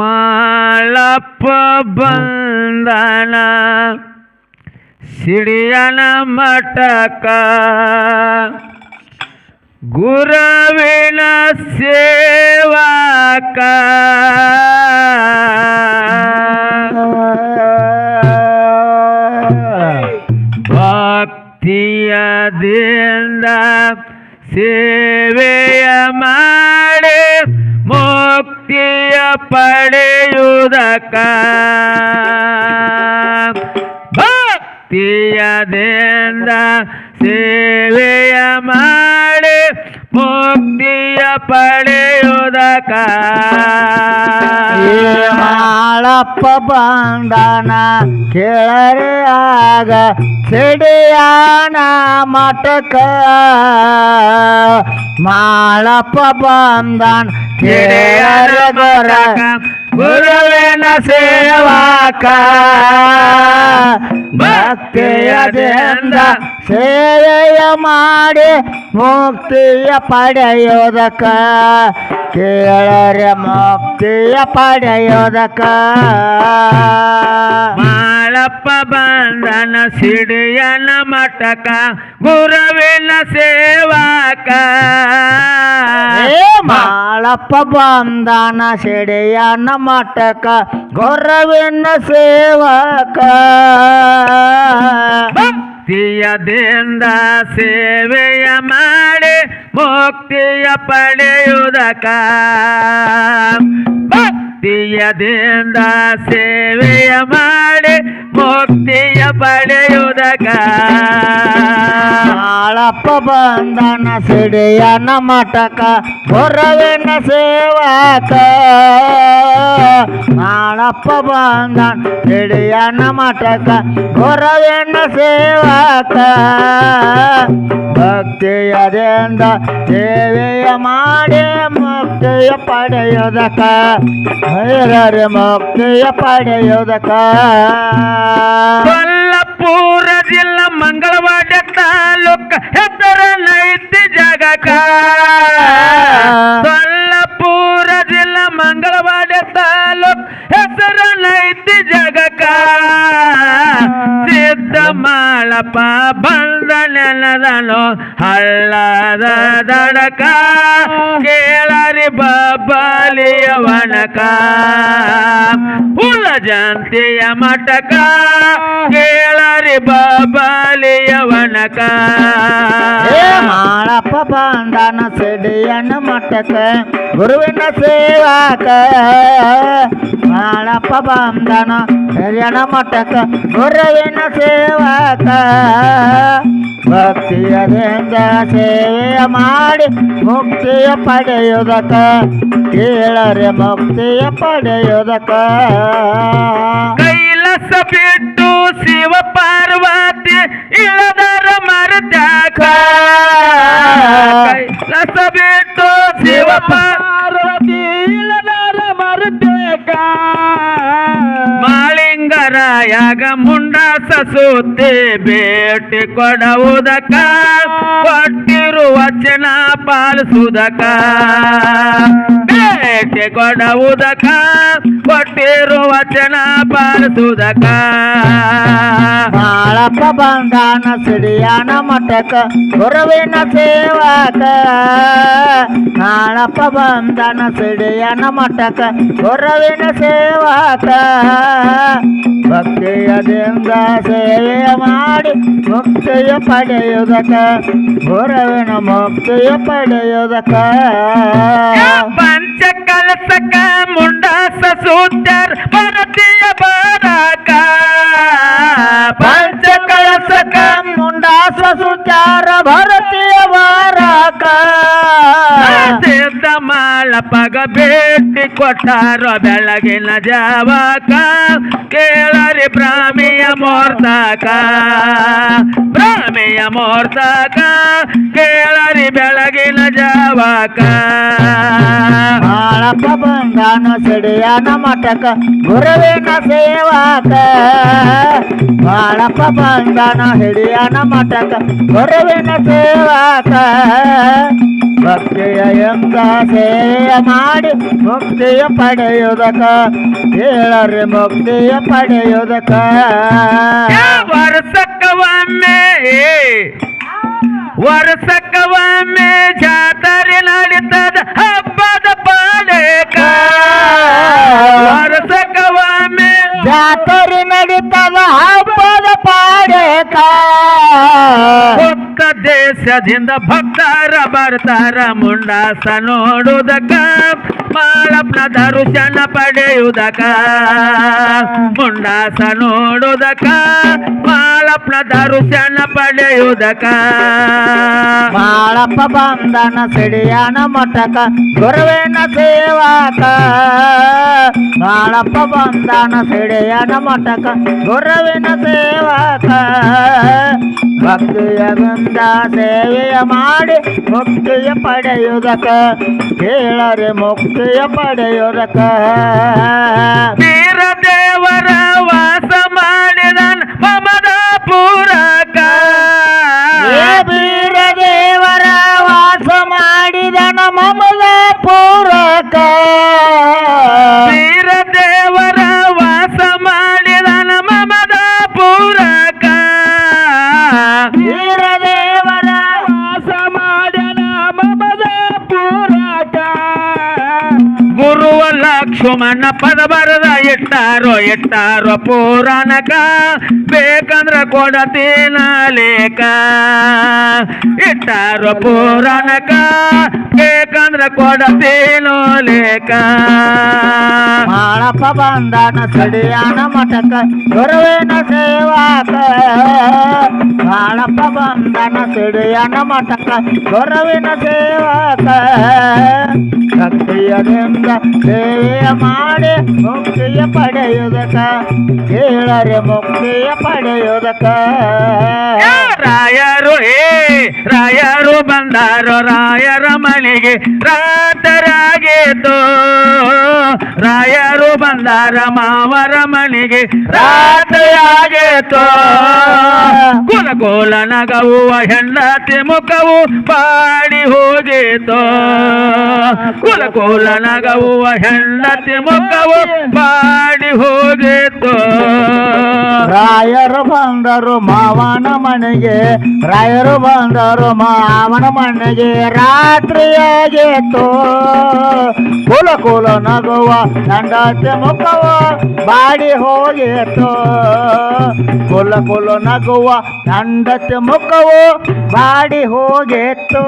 ಮಾಳಪ್ಪ ಬಂದನ ಸಿಡಿಯನ ಮಠಕ ಗುರವಿನ ಸೇವಾಕ. ಭಕ್ತಿಯದಿಂದ ಸೇವೆಯ ಪಡೆಯುವುದಕ್ಕ? ಭಕ್ತಿಯದಿಂದ ಸೇವೆಯ ಮಾಡಿ ಮುಕ್ತಿಯ ಪಡೆಯುವುದಕ್ಕ? ಮಾಳಪ್ಪ ಬಂದನ ಕೇಳರೆ ಆಗ ಸಿಡಿಯಾನ ಮಠಕ ಮಾಳಪ್ಪ ಬಂದನ ಕೇಳರೆ ಗೊರ ಗುರುವಿನ ಸೇವಾಕ ಭಕ್ತಿಯದಿಂದ ಸೇವೆಯ ಮಾಡಿ ಮುಕ್ತಿಯ ಪಡೆಯೋದಕ್ಕ ಕೇಳರೆ ಮುಕ್ತಿಯ ಪಡೆಯೋದಕ್ಕ ಮಾಳಪ್ಪ ಬಂದನ ಸಿಡಿಯನ ಮಟಕ ಗುರುವಿನ ಸೇವಾಕ. ಏ ಮಾಳಪ್ಪ ಬಂದನ ಸಿಡಿಯನ ಮಟಕ ಗುರುವಿನ ಸೇವಕ. ಭಕ್ತಿಯದಿಂದ ಸೇವೆಯ ಮಾಡಿ ಮುಕ್ತಿಯ ಪಡೆಯುವುದಕ. ಭಕ್ತಿಯದಿಂದ ಸೇವೆಯ ಮಾಡಿ ಮುಕ್ತಿಯ ಪಡೆಯುವುದಕ. ಆಳಪ್ಪ ಬಂದನ ಸಿಡಿಯನ ಮಠಕ ಗೊರವಿನ ಸೇವಾಕ. ಆಳಪ್ಪ ಬಂದನ ಸಿಡಿಯನ ಮಠಕ ಗೊರವಿನ ಸೇವಾಕ. ಭಕ್ತಿಯದಿಂದ ಸೇವೆಯ ಮಾಡಿ ಮುಕ್ತಿಯ ಪಡೆಯೋದಕ. ಹೈರರೆ ಮುಕ್ತಿಯ ಪಡೆಯೋದಕ. ಕೊಲ್ಲಪುರ ಜಿಲ್ಲಾ ಮಂಗಳವಾಡ ತಾಲೂಕ ಹೆಸರ ನೈತಿ ಜಗಕ. ಕೊಲ್ಲಪುರ ಜಿಲ್ಲಾ ಮಂಗಳವಾಡ ತಾಲೂಕ್ ಹೆಸರ ನೈತಿ ಜಗಕ. ಸಿದ್ಧ ಮಾಳಪ್ಪ ನೆಲದನು ಹಳ್ಳದ ದಡಕ, ಕೇಳರಿ ಬಬ್ಬಲಿಯ ವನಕ ಹುಲ ಜಂತಿಯ ಮಟಕ ಕೇಳರಿ ಬಬ್ಬಲಿಯ ವನಕ ಮಾಳಪ್ಪ ಬಂದನ ಸಿಡಿಯನ ಮಟಕ ಗುರುವಿನ ಸೇವಾಕ. ಮಾಳಪ್ಪ ಬಂದನ ಹಿರಿಯನ ಮಟಕ ಗುರುವಿನ ಸೇವಾಕ. ಭಕ್ತಿಯದಿಂದ ಸೇವೆಯ ಮಾಡಿ ಮುಕ್ತಿಯ ಪಡೆಯುವುದಕ್ಕ ಕೇಳರೆ ಮುಕ್ತಿಯ ಪಡೆಯುವುದಕ್ಕ ಕೈಲಸ ಬಿಟ್ಟು ಶಿವ ಪಾರ್ವತಿ ಇಳದರ ಮರದ ಕೈಲಸ ಬಿಟ್ಟು ಶಿವ ಪಾರ್ವತಿ ಇಳದರ ಮರತ್ಯಾಕ ಮಾಳಿಂಗರಾಯಾಗ ಮುಂಡಾಸ ಸುತ್ತಿ ಭೇಟಿ ಕೊಡುವುದಕ್ಕ ಕೊಟ್ಟಿರುವ ವಚನ ಪಾಲಿಸುವುದಕ್ಕ. ಭೇಟಿ ಕೊಡುವುದಕ್ಕ. ಕೊಟ್ಟಿರುವ ವಚನ ಪಾಲಿಸುವುದಕ್ಕ ಮಾಳಪ್ಪ ಬಂದಾನ ಸಿಡಿಯಾನ ಮಠಕ ಗುರುವಿನ ಸೇವಕ ಮಾಳಪ್ಪ ಬಂದಾನ ಸಿಡಿಯಾನ ಮಠಕ ಗುರುವಿನ ಸೇವಕ ಭಕ್ತಿಯದಿಂದ ಸೇವೆಯ ಮಾಡಿ ಮುಕ್ತಿಯ ಪಡೆಯುವುದಕ್ಕ ಗುರುವಿನ ಮುಕ್ತಿಯ ಪಡೆಯುವುದಕ್ಕ ಕಲಸಕ ಮುಂಡಾಸ ಸೂತ್ಯರ್ ಭಾರತೀಯ ಬಾರಕ. ಪಂಚ ಕಳಸಕ ಮುಂಡಾಸ ಸುಚಾರ ಭಾರತೀಯ ಸಿದ್ಧ ಮಾಳಪಗ ಭೇಟಿ ಕೊಟ್ಟಾರ ಬೆಳಗಿನ ಜಾವಕ. ಕೇಳರಿ ಬ್ರಾಹ್ಮಿಯ ಮೋರ್ತಕ. ಬ್ರಾಹ್ಮಿಯ ಮೋರ್ತಕ. ಕೇಳರಿ ಬೆಳಗಿನ ಜಾವಕ. ಮಾಳಪ್ಪ ಬಂದಾನ ಸಿಡಿಯಾನ ಮಠಕ ಗುರುವಿನ ಸೇವಾಕ ಮಾಳಪ್ಪ ಬಂದಾನ ಹಿಡಿಯಾನ ಮಠಕ ಗುರುವಿನ ಸೇವಾಕ ಭಕ್ತಿಯ ಎಂದ ಸೇವೆಯ ಮಾಡಿ ಮುಕ್ತಿಯ ಪಡೆಯುವುದಕ ಕೇಳರಿ ಮುಕ್ತಿಯ ಪಡೆಯುವುದಕ ವರ್ಸಕ್ಕೆ ಒಮ್ಮೆ ಜಾತ್ರೆ ನಡೀತದ ದೇಶದಿಂದ ಭಕ್ತರ ಬರ್ತಾರ ಮುಂಡಾಸ ನೋಡುವುದಕ್ಕ ಮಾಳಪ್ಪನ ದರ್ಶನ ಪಡೆಯುವುದಕ್ಕ ಮುಂಡಾಸ ನೋಡುವುದಕ್ಕ ಮಾಳಪ್ಪನ ದರ್ಶನ ಪಡೆಯುವುದಕ್ಕ ಮಾಳಪ್ಪ ಬಂದನ ಸಿಡಿಯನ ಮಠಕ ಗುರುವಿನ ಸೇವಾಕ. ಮಾಳಪ್ಪ ಬಂದನ ಸಿಡಿಯನ ಮಠಕ ಗುರುವಿನ ಸೇವಾಕ. ಭಕ್ತಿಯ ಗಂಧ ಸೇವೆಯ ಮಾಡಿ ಮುಕ್ತಿಯ ಪಡೆಯುವುದಕ ಕೇಳರೆ ಮುಕ್ತಿಯ ಪಡೆಯುವುದಕ ವೀರ ದೇವರ ವಾಸ ಮಾಡಿದ ಮಮದ ಪೂರಕ ವೀರದೇವರ ವಾಸ ಮಾಡಿದನ ಮಮದ ಲಕ್ಷ್ಮಣ ಪದ ಬರದ ಎಟ್ಟಾರೋ ಎಟ್ಟಾರೋ ಪುರಾಣಕ. ಬೇಕಂದ್ರ ಕೊಡತೀನ ಲೇಖ ಎಟ್ಟಾರೋ ಪುರಾಣಕ, ಬೇಕಂದ್ರ ಕೊಡತೀನೋ ಲೇಖ ಮಾಳಪ್ಪ ಬಂದನ ಸಡಿಯಾನ ಮಠಕ ಗುರುವಿನ ಸೇವಾಕ. ಮಾಳಪ್ಪ ಬಂದನ ಸಿಡಿಯನ ಮಠಕ ಗುರುವಿನ ಸೇವಾಕ. ಭಕ್ತಿಯದಿಂದ ಸೇವೆಯ ಮಾಡಿ ಮುಕ್ತಿಯ ಪಡೆಯುವುದಕ ಕೇಳರೆ ಮುಕ್ತಿಯ ಪಡೆಯುವುದಕ ರಾಯರು ಏ ರಾಯರು ಬಂದಾರೋ ರಾಯರ ಮನೆಗೆ ರಾತರಾಗಿತ್ತು ರಾಯರು ಬಂದಾರ ಮಾವರ ಮನೆಗೆ ರಾತ್ರಿಯಾಗೇತೋ. ಕುಲ ಕೋಲ ನಗವುವ ಹೆಂಡತಿ ಮುಖವು ಪಾಡಿ ಹೋಗೇತೋ. ಕುಲ ಕೋಲ ನಗವುವ ಹೆಂಡತಿ ಮುಖವು ಪಾಡಿ ಹೋಗೇತೋ. ರಾಯರು ಬಂದರು ಮಾವನ ಮನೆಗೆ, ರಾಯರು ಬಂದರು ಮಾವನ ಮನೆಗೆ ರಾತ್ರಿಯಾಗೇತೋ. ಕುಲ ಕುಲ ನಗುವ ನಂಡತೆ ಮುಖವ ಬಾಡಿ ಹೋಗಿತ್ತು ಕುಲ ಕುಲ ನಗುವ ನಂಡತೆ ಮುಖವು ಬಾಡಿ ಹೋಗಿತ್ತು